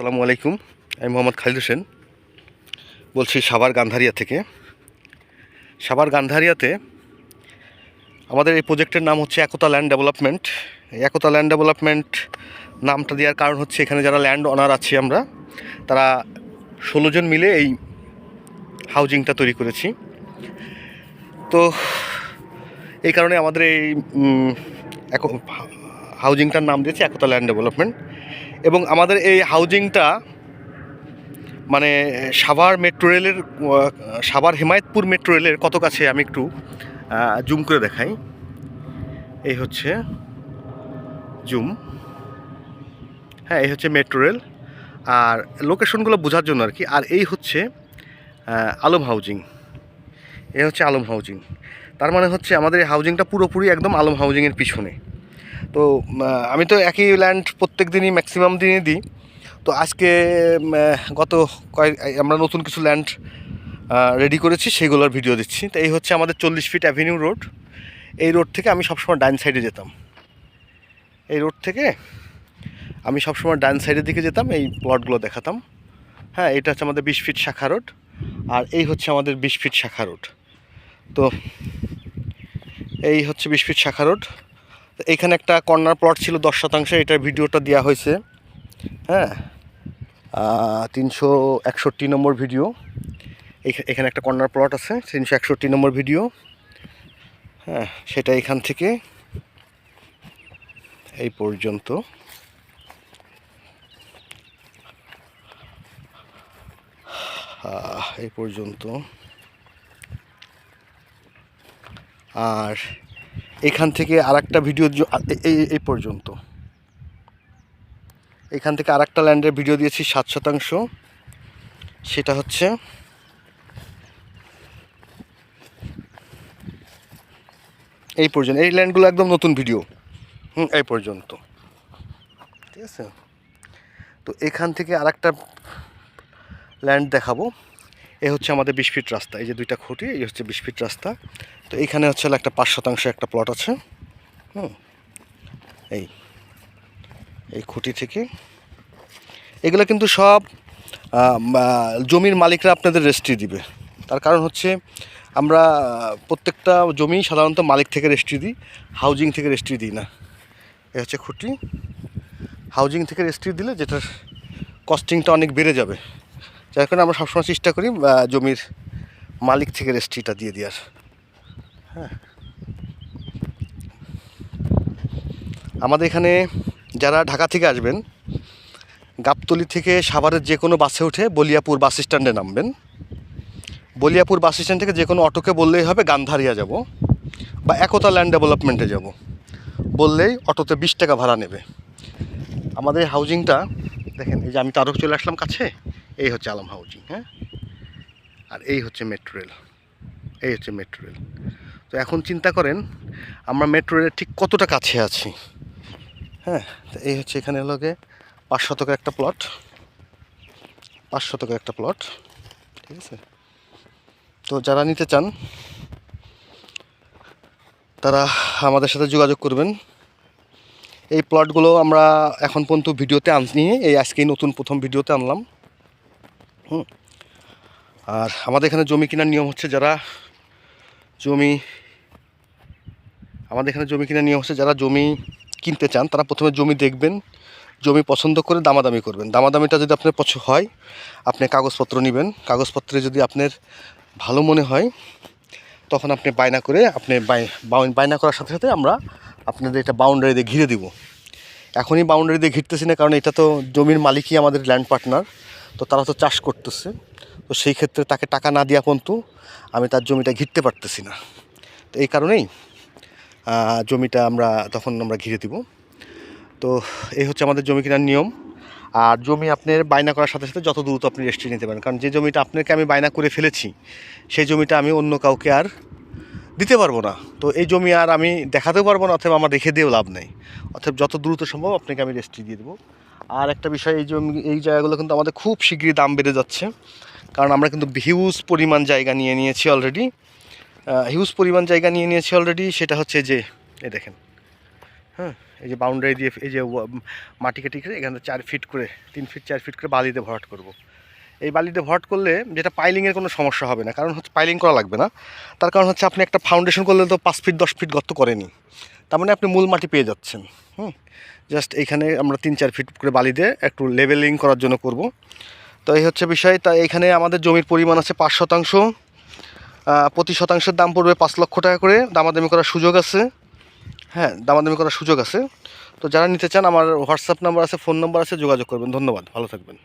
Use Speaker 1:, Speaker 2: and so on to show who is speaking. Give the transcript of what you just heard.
Speaker 1: আসসালামু আলাইকুম। আমি মোহাম্মদ খালিদ হোসেন। বলছি সাভার গান্ধারিয়া থেকে। সাভার গান্ধারিয়াতে আমাদের এই প্রজেক্টের নাম হচ্ছে Ekta land development. Ekta land development নামটা দেওয়ার কারণ হচ্ছে এখানে যারা ল্যান্ড অনার আছি আমরা, তারা ষোলো জন মিলে এই হাউজিংটা তৈরি করেছি। তো এই কারণে আমাদের এই হাউজিংটার নাম দিয়েছি একতা ল্যান্ড ডেভেলপমেন্ট। এবং আমাদের এই হাউজিংটা মানে সাভার মেট্রো রেলের, সাভার হেমায়তপুর মেট্রো রেলের কত কাছে আমি একটু জুম করে দেখাই। এই হচ্ছে জুম। হ্যাঁ এই হচ্ছে মেট্রো রেল। আর লোকেশনগুলো বোঝার জন্য আর কি। আর এই হচ্ছে আলম হাউজিং। এই হচ্ছে আলম হাউজিং। তার মানে হচ্ছে আমাদের এই হাউজিংটা পুরোপুরি একদম আলম হাউজিংয়ের পিছনে। তো আমি তো একই ল্যান্ড প্রত্যেক দিনই ম্যাক্সিমাম দিনই দিই। তো আজকে গত কয়েক আমরা নতুন কিছু ল্যান্ড রেডি করেছি, সেগুলোর ভিডিও দিচ্ছি। তো এই হচ্ছে আমাদের চল্লিশ ফিট অ্যাভিনিউ রোড এই রোড থেকে আমি সবসময় ডান সাইডে যেতাম। এই রোড থেকে আমি সবসময় ডান সাইডের দিকে যেতাম, এই প্লটগুলো দেখাতাম। হ্যাঁ এটা হচ্ছে আমাদের বিশ ফিট শাখা রোড আর এই হচ্ছে আমাদের বিশ ফিট শাখা রোড তো, এই হচ্ছে বিশ ফিট শাখা রোড তো এইখানে একটা কর্নার প্লট ছিল দশ শতাংশে, এটার ভিডিওটা দেওয়া হয়েছে। হ্যাঁ? তিনশো একষট্টি নম্বর ভিডিও। এখানে একটা কর্নার প্লট আছে, তিনশো একষট্টি নম্বর ভিডিও। হ্যাঁ সেটা এখান থেকে এই পর্যন্ত। এই পর্যন্ত। আর এখান থেকে আর একটা ভিডিও এই পর্যন্ত। এখান থেকে আর একটা ল্যান্ডের ভিডিও দিয়েছি সাত শতাংশ। সেটা হচ্ছে এই পর্যন্ত। এই ল্যান্ডগুলো একদম নতুন ভিডিও হুম, এই পর্যন্ত। ঠিক আছে? তো এখান থেকে আর একটা ল্যান্ড দেখাবো। এ হচ্ছে আমাদের বিশ ফিট রাস্তা, এই যে দুইটা খুঁটি, এই হচ্ছে বিশ ফিট রাস্তা। তো এইখানে হচ্ছে একটা পাঁচ শতাংশ একটা প্লট আছে। হুম, এই এই খুঁটি থেকে। এগুলো কিন্তু সব জমির মালিকরা আপনাদের রেস্ট্রি দিবে। তার কারণ হচ্ছে আমরা প্রত্যেকটা জমি সাধারণত মালিক থেকে রেস্ট্রি দিই, হাউজিং থেকে রেস্ট্রি দিই না। এ হচ্ছে খুঁটি। হাউজিং থেকে রেস্ট্রি দিলে যেটার কস্টিংটা অনেক বেড়ে যাবে। যার কারণে আমরা সবসময় চেষ্টা করি জমির মালিক থেকে রেস্ট্রিটা দিয়ে দেওয়ার। হ্যাঁ। আমাদের এখানে যারা ঢাকা থেকে আসবেন, গাবতলি থেকে সাভারের যে কোনো বাসে উঠে বলিয়াপুর বাস স্ট্যান্ডে নামবেন। বলিয়াপুর বাস স্ট্যান্ড থেকে যে কোনো অটোকে বললেই হবে, গান্ধারিয়া যাব বা একতা ল্যান্ড ডেভেলপমেন্টে যাব। বললেই অটোতে বিশ টাকা ভাড়া নেবে। আমাদের হাউজিংটা দেখেন, এই যে আমি তারক চলে আসলাম কাছে। এই হচ্ছে আলম হাউজিং হ্যাঁ? আর এই হচ্ছে মেট্রো রেল এই হচ্ছে মেট্রো রেল তো এখন চিন্তা করেন, আমরা মেট্রো রেলের ঠিক কতটা কাছে আছি হ্যাঁ? তো এই হচ্ছে এখানে হলো পাঁচ শতকের একটা প্লট পাঁচ শতকের একটা প্লট ঠিক আছে? তো যারা নিতে চান, তারা আমাদের সাথে যোগাযোগ করবেন। এই প্লটগুলো আমরা এখন পর্যন্ত ভিডিওতে আনি এই আজকেই নতুন প্রথম ভিডিওতে আনলাম। হুম। আর আমাদের এখানে জমি কেনার নিয়ম হচ্ছে যারা জমি, আমাদের এখানে জমি কেনার নিয়ম হচ্ছে যারা জমি কিনতে চান, তারা প্রথমে জমি দেখবেন, জমি পছন্দ করে দামাদামি করবেন। দামাদামিটা যদি আপনার পছন্দ হয়, আপনি কাগজপত্র নেবেন। কাগজপত্রে যদি আপনার ভালো মনে হয়, তখন আপনি বায়না করে আপনি বায়না করার সাথে সাথে আমরা আপনাদের এটা বাউন্ডারি দিয়ে ঘিরে দিব। এখনই বাউন্ডারি দিয়ে ঘিরতেছি না, কারণ এটা তো জমির মালিকই আমাদের ল্যান্ড পার্টনার তো তারা তো চাষ করতেছে। তো সেই ক্ষেত্রে তাকে টাকা না দেওয়া পর্যন্ত আমি তার জমিটা ঘিরতে পারতেছি না। তো এই কারণেই জমিটা আমরা তখন আমরা ঘিরে দিব। তো এই হচ্ছে আমাদের জমি কেনার নিয়ম। আর জমি আপনার বায়না করার সাথে সাথে যত দ্রুত আপনি রেস্ট্রি নিতে পারেন। কারণ যে জমিটা আপনাকে আমি বায়না করে ফেলেছি, সেই জমিটা আমি অন্য কাউকে আর দিতে পারব না। তো এই জমি আর আমি দেখাতেও পারব না, অথবা আমার রেখে দিয়েও লাভ নেই। অথবা যত দ্রুত সম্ভব আপনাকে আমি রেস্ট্রি দিয়ে দেবো। আর একটা বিষয়, এই জমি এই জায়গাগুলো কিন্তু আমাদের খুব শীঘ্রই দাম বেড়ে যাচ্ছে। কারণ আমরা কিন্তু হিউজ পরিমাণ জায়গা নিয়ে নিয়েছি অলরেডি হিউজ পরিমাণ জায়গা নিয়ে নিয়েছি অলরেডি সেটা হচ্ছে যে এই দেখেন। হ্যাঁ এই যে বাউন্ডারি দিয়ে, এই যে মাটি কেটে কেটে এখানে চার ফিট করে, তিন ফিট চার ফিট করে বালিতে ভরাট করব। এই বালিতে ভরাট করলে যেটা পাইলিংয়ের কোনো সমস্যা হবে না, কারণ হচ্ছে পাইলিং করা লাগবে না। তার কারণ হচ্ছে আপনি একটা ফাউন্ডেশন করলে তো পাঁচ ফিট দশ ফিট গর্ত করেনি। তার মানে আপনি মূল মাটি পেয়ে যাচ্ছেন, হুম? জাস্ট এইখানে আমরা তিন চার ফিট করে বালি দিয়ে একটু লেভেলিং করার জন্য করব। তো এই হচ্ছে বিষয়, তা এখানে আমাদের জমির পরিমাণ আছে পাঁচ শতাংশ। প্রতি শতাংশের দাম পড়বে পাঁচ লক্ষ টাকা করে। দামাদামি করার সুযোগ আছে। হ্যাঁ দামাদামি করার সুযোগ আছে। তো যারা নিতে চান, আমার হোয়াটসঅ্যাপ নাম্বার আছে ফোন নাম্বার আছে, যোগাযোগ করবেন। ধন্যবাদ, ভালো থাকবেন।